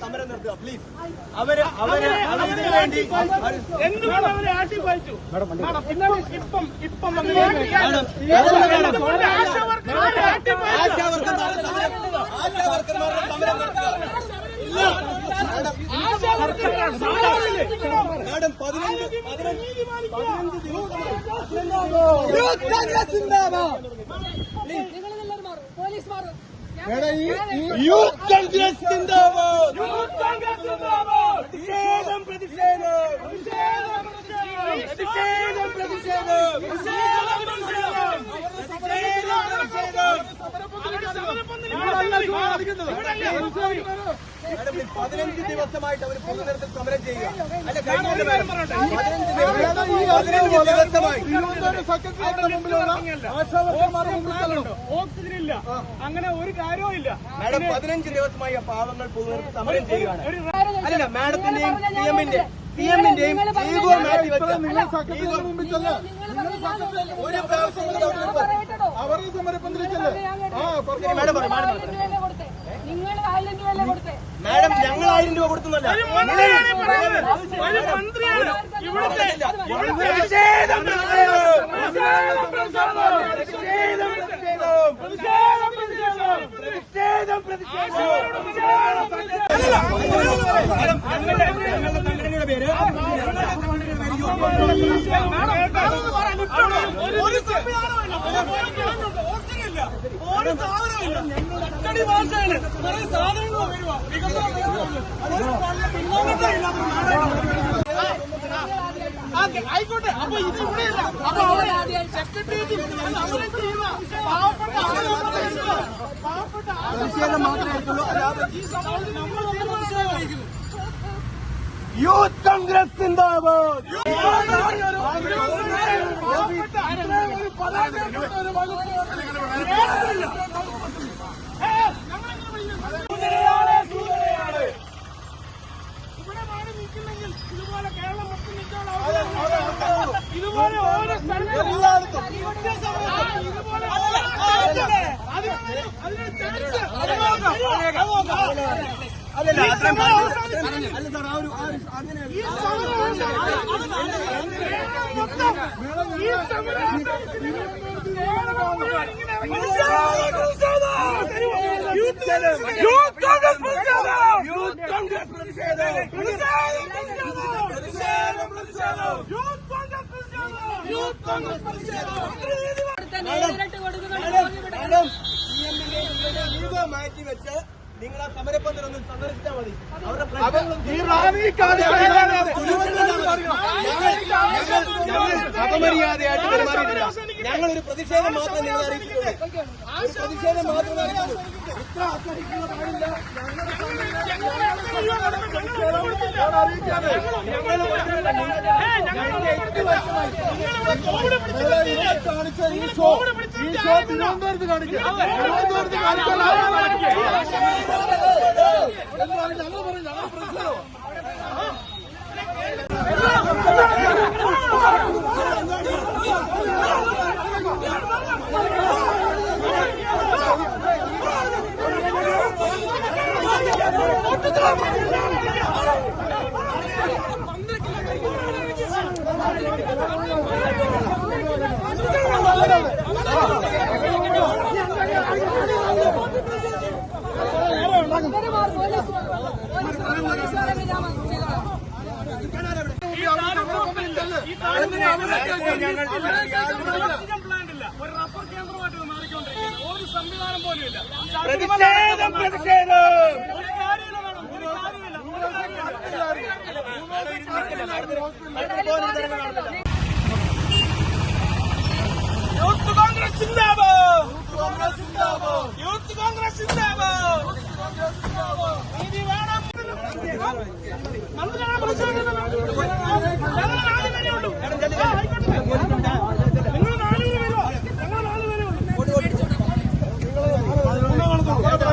സമരം നിർത്തുക പ്ലീസ് അവർ അവർ അതിനു വേണ്ടി എന്തുകൊണ്ട് അവരെ ആട്ടിപ്പായിച്ചു ഇപ്പം ഇപ്പം ആശാവർക്കർമാരുടെ സമരം നിർത്തുക മാഡം പതിനഞ്ച് പതിനഞ്ച് ദിവസമായി നിങ്ങളെല്ലാവരും മാറും. പോലീസ് മാറും. Youth Congress youth Congress. പ്രതിഷേധം പ്രതിഷേധം പ്രതിഷേധം, പ്രതിഷേധം. പതിനഞ്ച് ദിവസമായിട്ട് അവർ പൊതുനിരത്തിൽ സമരം ചെയ്യുക അല്ല കഴിഞ്ഞ പതിനഞ്ച് ഓക്സിജൻ ഇല്ല. അങ്ങനെ ഒരു കാര്യവും ഇല്ല. മാഡം പതിനഞ്ച് ദിവസമായി ആ പാവങ്ങൾ സമരം ചെയ്യുകയാണ്. അല്ല മാഡത്തിന്റെയും സി എമ്മിന്റെ സി എമ്മിന്റെയും ഈഗോ മാറ്റി വെച്ച ഈഗോ ഒരു പ്രാവശ്യം. അവരുടെ ശരി, മാഡം മാഡം ഞങ്ങൾ ആയിരം രൂപ കൊടുത്തുന്നല്ല മന്ത്രിയാണ് സംഘടനയുടെ പേര് ഒരു. അച്ചടി ഭാഷയാണ്. കുറെ സാധനങ്ങൾ വരുവാ. വികസന പിന്നോക്കത്തെ ഇല്ലാത്ത നാടാണ്. ആയിക്കോട്ടെ അപ്പൊ ഇത് ഇവിടെയല്ല അപ്പൊ അവിടെ സെക്രട്ടേറിയറ്റ് സമരം ചെയ്യുന്ന പാവപ്പെട്ട പാവപ്പെട്ട പ്രതിഷേധം മാത്രമേ ആയിട്ടുള്ളൂ അല്ലാതെ ഈ സമരത്തിൽ നമ്മൾ തീരുമാനിച്ചു യൂത്ത് കോൺഗ്രസ് സിന്ദാബാദ്. പാവപ്പെട്ട അങ്ങനെ ഈ സമരം മൊത്തം ഈ സമരം യൂത്ത് കോൺഗ്രസ് പ്രതിഷേധം യൂത്ത് കോൺഗ്രസ് പ്രതിഷേധം യൂത്ത് കോൺഗ്രസ് പ്രതിഷേധം നേരിട്ട് കൊടുക്കുന്നുണ്ട് മാഡം സി എമ്മിന്റെ ഈഗോ മാറ്റി വെച്ച് നിങ്ങൾ ആ സമരപ്പന്തൽ ഒന്ന് സന്ദർശിച്ചാൽ മതി അപമര്യാദയായിട്ട് പെരുമാറിയിട്ടില്ല ഞങ്ങൾ ഒരു പ്രതിഷേധം മാത്രം നിങ്ങൾ അറിയിച്ചിട്ടുള്ളൂ ഒരു പ്രതിഷേധം മാത്രം ഇത്ര അച്ചടിക്കുന്ന പാടില്ല കാണിച്ച ഈ ഷോ ഈ ഷോ തിരുവനന്തപുരത്ത് കാണിക്കാം തിരുവനന്തപുരത്ത് കാണിച്ചാൽ എന്താണ് ഞങ്ങൾ പറയും ഞങ്ങൾ പ്രതിഷേധം ഒരു റബ്ബർ കേന്ദ്രമായിട്ട് ഇത് മാറിക്കൊണ്ടിരിക്കുന്നത് ഒരു സംവിധാനം പോലും ഇല്ല. പ്രതിഷേധം പ്രതിഷേധം. ഒരു കാര്യമില്ല വേണം ഒരു കാര്യമില്ല. ഒരു യൂത്ത് കോൺഗ്രസ് ഇല്ലാവോ യൂത്ത് കോൺഗ്രസ് സിന്ദാബാദ് നീതി